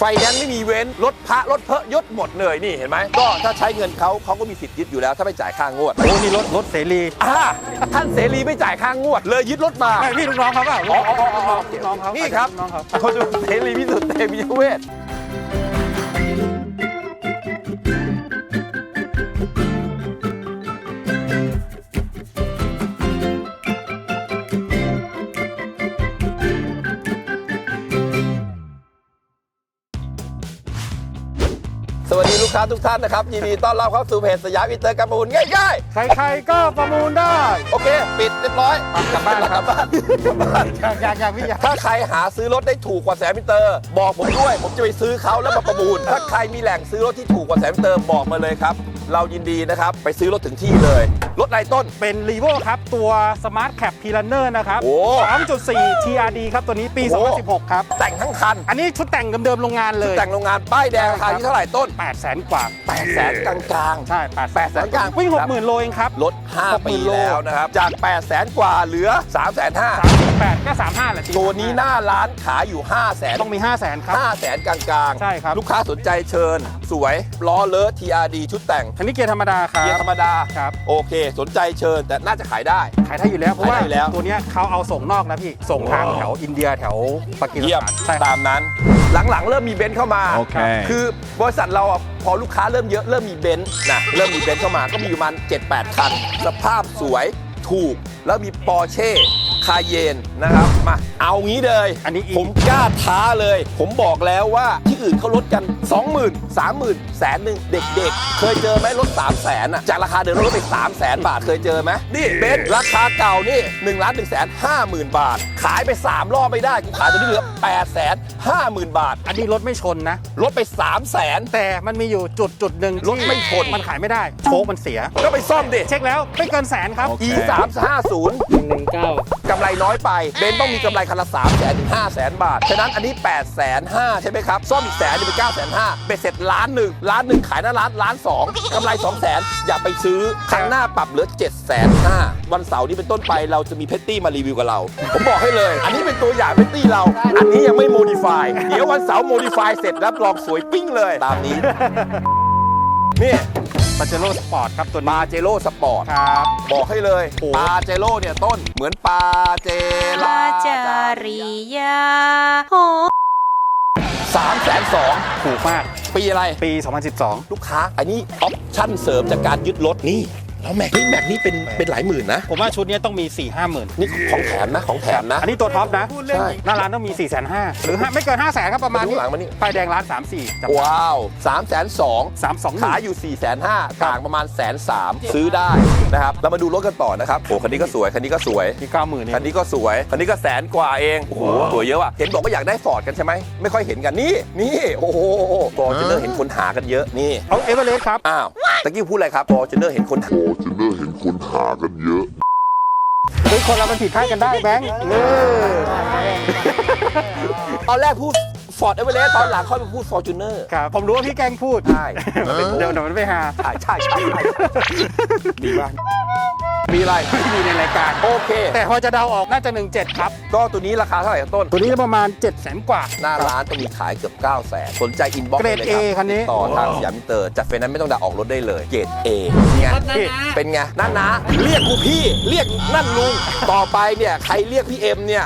ไฟแนนซ์ไม่มีเว้นรถพระรถเพอะยศหมดเลยนี่เห็นไหมก็ถ้าใช้เงินเขาเขาก็มีสิทธิ์ยึดอยู่แล้ว ถ้าไม่จ่ายค่างวดโอ้นี่รถรถเสรีอ่าท่านเสรีไม่จ่ายค่างวด เลยยึดรถมาไม่พี่ลูกน้องเขาเปล่าอ๋ออ๋ออ๋ออ๋อลูกน้องเขานี่ครับลูกน้องเขาคนเสรีพิสุทธิ์เตมียเวท ค้าทุกท่านนะครับ ยินดีต้อนรับเข้าสู่เพจสยามอินเตอร์การประมูลง่ายใครๆก็ประมูลได้ ๆ โอเค ปิดเรียบร้อยกลับบ้านกลับบ้านกลับบ้าน อยากอยากอยากพี่อยาก ถ้าใครหาซื้อรถได้ถูกกว่าแสนมิเตอร์ บอกผมด้วย ผมจะไปซื้อเขาแล้วมาประมูล ถ้าใครมีแหล่งซื้อรถที่ถูกกว่าแสนมิเตอร์บอกมาเลยครับ เรายินดีนะครับ ไปซื้อรถถึงที่เลย รถไรต้น เป็น r ีโวครับ ตัว Smart Cap p r u n n e r นะครับ โอ้ 2.4 TRD ครับ ตัวนี้ปี โอ้ 2016 ครับ แต่งทั้งคัน อันนี้ชุดแต่งเดิมๆโรงงานเลยแต่งโรงงานป้ายแดงราคาที่เท่าไหร่ต้น8แสนกว่า 8 0 0แสนกลางๆ ใช่8 8แสนกลาง วิ่ง 60,000 โลเองครับ ลด5ปี60,000โลแล้วนะครับ จาก 8 0 0แสนกว่าเหลือ 3 5 0 0 0 38ก็35แหละตัวนี้หน้าร้านขายอยู่ 5 0 0แสนต้องมี 5 0 0แสนครับ5แสนกลางๆ ใช่ครับ ลูกค้าสนใจเชิญ สวยล้อเลอะ TRD ชุดแต่งอันนี้เกียร์ธรรมดาครัเกียบร์ธรรมดาครับ โอเค สนใจเชิญแต่น่าจะขายได้ ขายได้อยู่แล้วเพราะว่าขายได้อยู่แล้ว ตัวเนี้ยเขาเอาส่งนอกนะพี่ ส่งทางแถวอินเดียแถวปากีสเยี่ยมถานใช่ครับ ตามนั้น หลังๆ เริ่มมีเบนซ์เข้ามา โอเค คือบริษัทเราอะพอลูกค้าเริ่มเยอะเริ่มมีเบนซ์นะเริ่มมีเบนซ์เข้ามาก็มีอยู่ประมาณ7-8 คัน สภาพสวยถูก แล้วมีปอร์เช่ คาเยนนะครับมาเอางี้เลยอันนี้อีกผมกล้าท้าเลย ผมบอกแล้วว่าที่อื่นเขาลดกัน 20,000 30,000แสนหนึ่งเด็กๆ เคยเจอไหมลด 3 0 0แสนอะจากราคาเดิมลดไป3 0 0แสนบาทเคยเจอไหมนี่เบนซ์ราคาเก่านี่1ล้าน1แสน5หมื่นบาท ขายไป 3 รอบไม่ได้กูขายตัวนี้เหลือ8แสน5หมื่นบาท อันนี้รถไม่ชนนะ ลดไป 3 0 0แสนแต่มันมีอยู่จุดจุดหนึ่งรถไม่ชนมันขายไม่ได้โชคมันเสีย ก็ไปซ่อมดิเช็คแล้วไม่เกินแสนครับโอเค e 3 5 0 119กำไรน้อยไป เบนซ์ต้องมีกำไรคันละ3แสนถึง5แสนบาท ฉะนั้นอันนี้8แสน5ใช่ไหมครับ ซ่อมอีกแสนจะเป็น9แสน5เบ็ดเสร็จล้านหนึ่งล้านหนึ่งขายหน้าร้านล้านสองกำไร2แสนอย่าไปซื้อครั้งหน้าปรับเหลือ7แสน5วันเสาร์นี้เป็นต้นไปเราจะมีเพตตี้มารีวิวกับเรา ผมบอกให้เลย อันนี้เป็นตัวอย่างเพตตี้เรา อันนี้ยังไม่โมดิฟายเดี๋ยววันเสาร์โมดิฟายเสร็จรับรองสวยปิ้งเลยตามนี้ นี่ปาเจโร่สปอร์ตครับตัวนี้ปาเจโร่สปอร์ต ครับ บอกให้เลยโอ้ปาเจโร่เนี่ยต้นเหมือนปาเจลาราจาริยาโหสามแสนสองถูกมาก ปีอะไร ปี 2012 ลูกค้า อันนี้ออปชั่นเสริมจากการยึดรถนี่ แล้วแม็กนี่แม็กนี่เป็นเป็นหลายหมื่นนะ ผมว่าชุดนี้ต้องมี4 5หมื่นนี่ของแถมนะของแถมนะ อันนี้ตัวท็อปนะใช่หน้าร้านต้องมี4 5 0 0 0หรือห้าไม่เกิน5 0 0 0 0ครับประมาณมาดูนี้หลังมานี่ไฟแดงร้าน3 4จับว้าวสามแสนสองสามสองขายอยู่4ี่แสนห้ากลางประมาณแสนสามซื้อได้นะครับเรามาดูรถกันต่อนะครับโอ้คันนี้ก็สวยคันนี้ก็สวยที่เก้าหมื่นเนี่คันนี้ก็สวยคันนี้ก็แสนกว่าเองโอ้โหสวยเยอะว่ะเห็นบอกว่าอยากได้ฟอร์ดกันใช่ไหมไม่ค่อยเห็นกันนี่นี่โอ้โหฟอร์จูเนอร์เห็นคนหากันเยอะนี่เอาเอเวอเรสต์ครับอ้าวตะกี้พูดอะไรครับฟอร์จูเนอร์เห็นคนหาฟอร์จูเนอร์เห็นคนหากันเยอะ เฮ้ยคนเรามันผิดพลาดกันได้แบงค์เออตอนแรกพูดฟอร์ดเอเวอเรสต์ตอนหลังค่อยมาพูดฟอร์จูเนอร์ครับผมรู้ว่าพี่แกล้งพูดใช่มันเป็นเดี๋ยวเดี๋ยวมันไม่หาใช่ใช่ใช่ใช่ดีมาก มีอะไรไม่มีในรายการโอเค แต่พอจะเดาออกน่าจะ 17 ครับ ก็ตัวนี้ราคาเท่าไหร่ครับต้น ตัวนี้ประมาณ 7 0 0 0 0 0กว่า หน้าร้านต้องมีขายเกือบ9 0 0 0 0สนใจอินบ็อกซ์เกรดเลย A ครับคันนี้ต่อทางสยามมิเตอร์จัดเฟรนนั้นไม่ต้องดาออกรถได้เลยเกรด A ไงพี่เป็นไงนั่นนะ เรียกกูพี่เรียกนั่นลุงต่อไปเนี่ยใครเรียกพี่เอ็มเนี่ย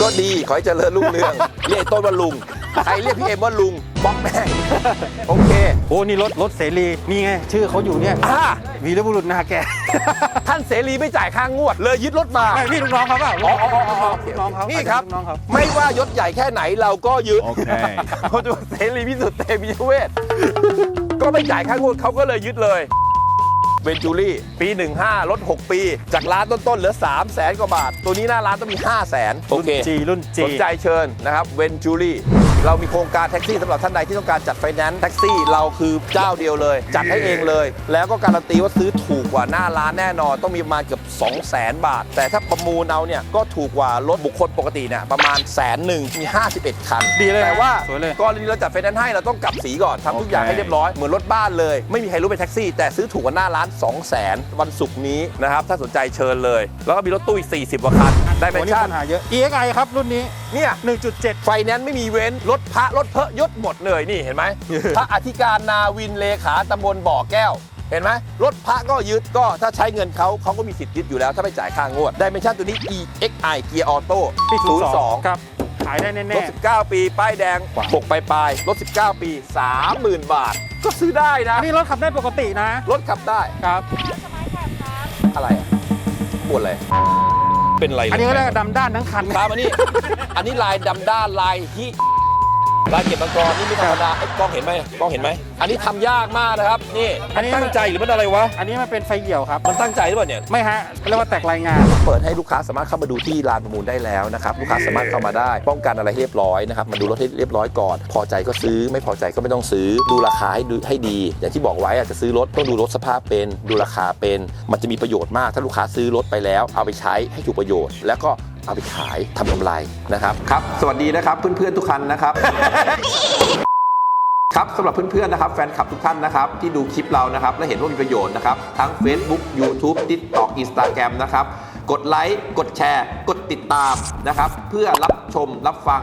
ก็ดีขอให้เจริญรุ่งเรืองเรียกไอ้ต้นว่าลุงใครเรียกพี่เอ็มว่าลุงบล็อกแม่ง โอเค โอ้นี่รถรถเสรีนี่ไง ชื่อเขาอยู่เนี่ยอ่า วีรบุรุษนาแก ท่านเสรีไม่จ่ายค่างวด เลยยึดรถมา ไม่พี่ลูกน้องเขาเปล่าอ๋ออ๋ออ๋ออ๋อลูกน้องเขานี่ครับ ลูกน้องเขาไม่ว่ายศใหญ่แค่ไหนเราก็ยึดโอเคเขาดูเสรีพิสุทธิ์เตมียเวท ก็ไม่จ่ายค่างวดเขาก็เลยยึดเลย เวนจูรี่ ปี 15 ลด 6 ปี จากร้านต้น ๆ เหลือ 3 0 0แสนกว่าบาท ตัวนี้หน้าร้านต้องมี 5 0 0แสนโอเคจีรุ่นจี สนใจเชิญนะครับเวนจูรี่ เรามีโครงการแท็กซี่สำหรับท่านใดที่ต้องการจัดไฟแนนซ์แท็กซี่เราคือเจ้าเดียวเลย จัดให้เองเลย แล้วก็การันตีว่าซื้อถูกกว่าหน้าร้านแน่นอน ต้องมีประมาณเกือบ 2 0 0แสนบาท แต่ถ้าประมูลเอาเนี่ยก็ถูกกว่ารถบุคคลปกติเนี่ยประมาณแสนหนึ่งมี 51 คันดีเลยนะแต่ว่าสวยเลย กรณีเราจัดไฟแนนซ์ให้เราต้องกลับสีก่อนทำทุกอย่างให้เรียบร้อยเหมือนรถบ้านเลย ไม่มีใครรู้เป็นแท็กซี่ แต่ซื้อถูกกว่าหน้าร้าน 2 0 0แสนวันศุกร์นี้นะครับถ้าสนใจเชิญเลย แล้วก็มีรถตู้อีก40กว่าคันได้เมโอ้นนี่ชั่นปัญหาเยอะ EXI ครับรุ่นนี้เนี่ย 1.7 ไฟแนนซ์ไม่มีเว้น รถพระรถเพอะยศหมดเลยนี่เห็นไหม พระอธิการนาวินเลขาตำบลบ่อแก้ว เห็นไหมรถพระก็ยึดก็ถ้าใช้เงินเขาเขาก็มีสิทธิ์ยึดอยู่แล้ว ถ้าไม่จ่ายค่างวดไดเมนชั่นตัวนี้ EXI เกียร์ออโต้ปี02ครับขายได้รแน่ถ19 ปี ป้ายแดง6ปลายปลายๆรถ 19 ปี 30,000 บาท ก็ซื้อได้ๆนะอันนี้รถขับได้ปกตินะ รถขับได้ครับ อะไรอะปวดอะไร เป็นอะไรอันนี้ก็เรียกว่าดำด้านทั้งคันครับอันนี้ อันนี้ลายดำด้านลายที่ ลายเก็บมังกรนี่ไม่ธรรมดาไอ้กล้องเห็นไหมกล้องเห็นไหมอันนี้ทำยากมากนะครับนี่อัมันนนี้ตั้งใจหรือมันอะไรวะอันนี้มันเป็นไฟเหี่ยวครับ มันตั้งใจหรือเปล่าเนี่ย ไม่ฮะเรียกว่าแตกรายงาน เปิดให้ลูกค้าสามารถเข้ามาดูที่ลานประมูลได้แล้วนะครับลูกค้าสามารถเข้ามาได้ ป้องกันอะไรให้เรียบร้อยนะครับมาดูรถให้เรียบร้อยก่อน พอใจก็ซื้อไม่พอใจก็ไม่ต้องซื้อดูราคาให้ดูให้ดี อย่างที่บอกไว้อาจจะซื้อรถต้องดูรถสภาพเป็น ดูราคาเป็น มันจะมีประโยชน์มาก ถ้าลูกค้าซื้อรถไปแล้ว เอาไปใช้ให้ถูกประโยชน์ แล้วก็ เอาไปขายทำกำไรนะครับครับ สวัสดีนะครับเพื่อนๆทุกคันนะครับ ครับสำหรับเพื่อนๆนะครับแฟนคลับทุกท่านนะครับที่ดูคลิปเรานะครับและเห็นว่ามีประโยชน์นะครับทั้ง Facebook YouTube TikTok Instagram นะครับกดไลค์กดแชร์ กดติดตามนะครับเพื่อรับชมรับฟัง